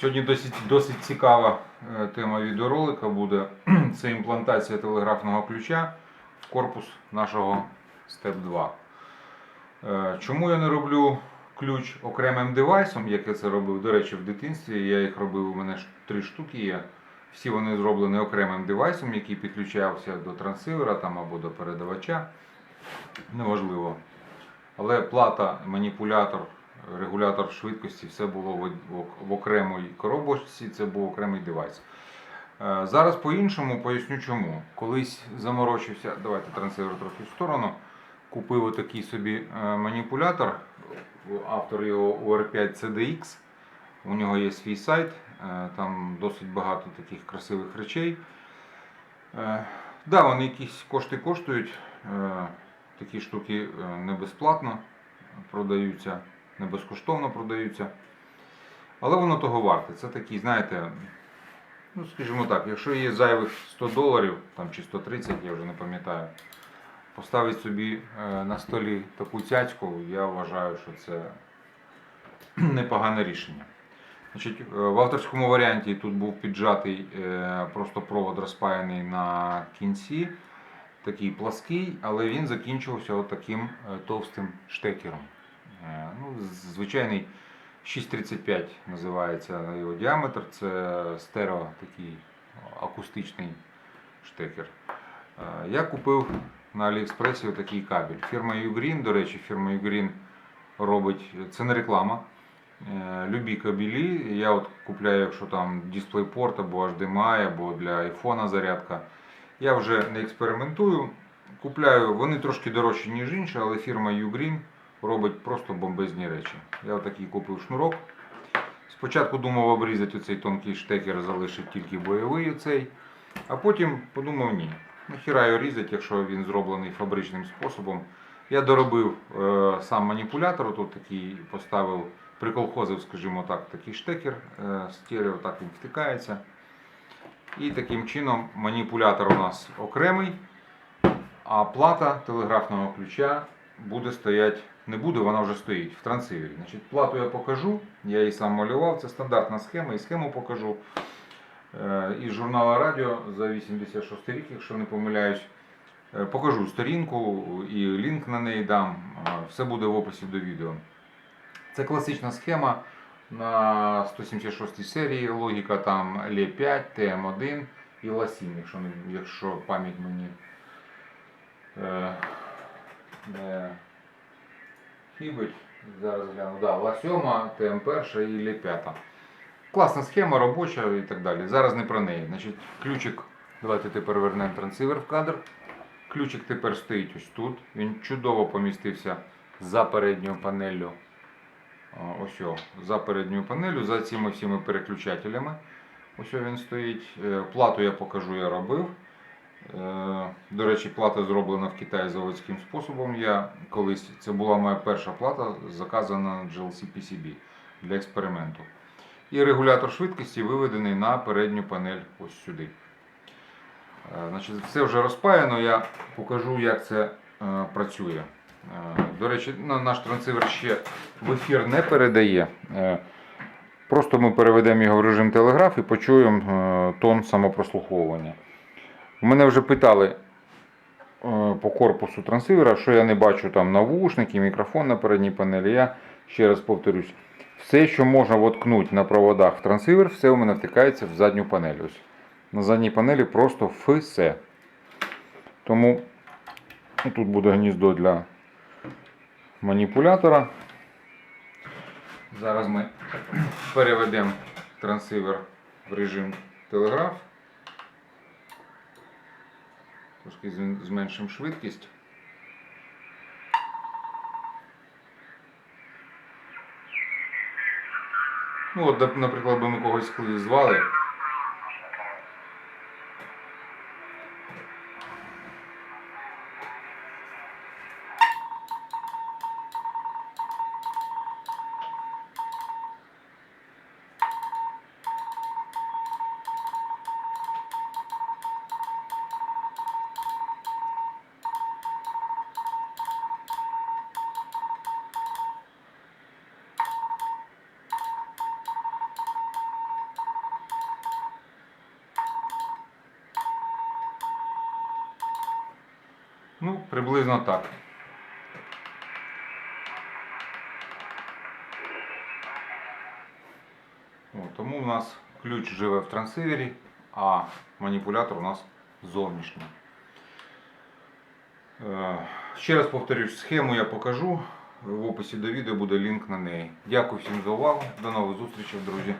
Сьогодні досить, досить цікава е, тема відеоролика буде. Це імплантація телеграфного ключа в корпус нашого Step 2. Е, Чому я не роблю ключ окремим девайсом, як я це робив, до речі, в дитинстві. Я їх робив, у мене три штуки є. Всі вони зроблені окремим девайсом, який підключався до трансивера там, або до передавача. Неважливо. Але плата, маніпулятор, регулятор швидкості, все було в, окремій коробочці, це був окремий девайс. Е, Зараз по-іншому поясню чому. Колись заморочився, давайте трансивер трохи в сторону. Купив отакий собі е, маніпулятор, автор його UR5 CDX. У нього є свій сайт, е, там досить багато таких красивих речей. Е, Да, вони якісь кошти коштують. Такі штуки не безплатно продаються, не безкоштовно продаються. Але воно того варте. Це такий, знаєте, ну скажімо так, якщо є зайвих 100 доларів там, чи 130, я вже не пам'ятаю, поставити собі е, на столі таку цяцьку, я вважаю, що це непогане рішення. Значить, е, в авторському варіанті тут був піджатий е, просто провод розпаяний на кінці, такий плаский, але він закінчувався от таким товстим штекером. Е, Ну, звичайний 6,35 називається його діаметр, це стерео такий акустичний штекер. Е, Я купив на Аліекспресі такий кабель. Фірма Ugreen, до речі, фірма Ugreen робить, це не реклама. Е, Любі кабелі. Я от купляю, якщо там DisplayPort або HDMI, або для iPhone зарядка. Я вже не експериментую. Купляю, вони трошки дорожчі, ніж інші, але фірма Ugreen робить просто бомбезні речі. Я отакий купив шнурок. Спочатку думав обрізати оцей тонкий штекер, залишити тільки бойовий оцей. А потім подумав ні. Нахіра його різати, якщо він зроблений фабричним способом. Я доробив е, сам маніпулятор, тут такий поставив, приколхозив, скажімо так, такий штекер е, стерео, так він втикається. І таким чином маніпулятор у нас окремий, а плата телеграфного ключа буде стояти, не буде, вона вже стоїть в трансивері. Значить, плату я покажу, я її сам малював, це стандартна схема, і схему покажу. Е, Із журналу Радіо за 86 рік, якщо не помиляюсь. Е, Покажу сторінку і лінк на неї дам. Е, Все буде в описі до відео. Це класична схема на 176 серії. Логіка там L5, TM1 і LA7, якщо, якщо пам'ять мені е. Зараз гляну. Да, LA7, TM1 і L5. Класна схема, робоча і так далі. Зараз не про неї. Значить, ключик, давайте тепер вернемо трансивер в кадр. Ключик тепер стоїть ось тут. Він чудово помістився за передньою панеллю. Ось о, за передньою панелю, за цими всіми переключателями. Ось він стоїть. Е, Плату я покажу, я робив. Е, До речі, плата зроблена в Китаї заводським способом. Я колись це була моя перша плата, заказана на GLC PCB для експерименту. І регулятор швидкості виведений на передню панель ось сюди. Е, Значить, все вже розпаяно, я покажу, як це е, працює. До речі, наш трансивер ще в ефір не передає. Просто ми переведемо його в режим телеграф і почуємо тон самопрослуховування. Мене вже питали е, по корпусу трансивера, що я не бачу там навушники, мікрофон на передній панелі. Я ще раз повторюсь, все, що можна воткнути на проводах в трансивер, все у мене втикається в задню панель. Ось. На задній панелі просто все. Тому ну, тут буде гніздо для маніпулятора. Зараз ми переведемо трансивер в режим телеграф. Трошки зменшимо швидкість. Ну, от, наприклад, би ми когось звали. Ну, приблизно так. О, тому в нас ключ живе в трансивері, а маніпулятор у нас зовнішній. Е, Ще раз повторюсь, схему я покажу. В описі до відео буде лінк на неї. Дякую всім за увагу. До нових зустрічей, друзі.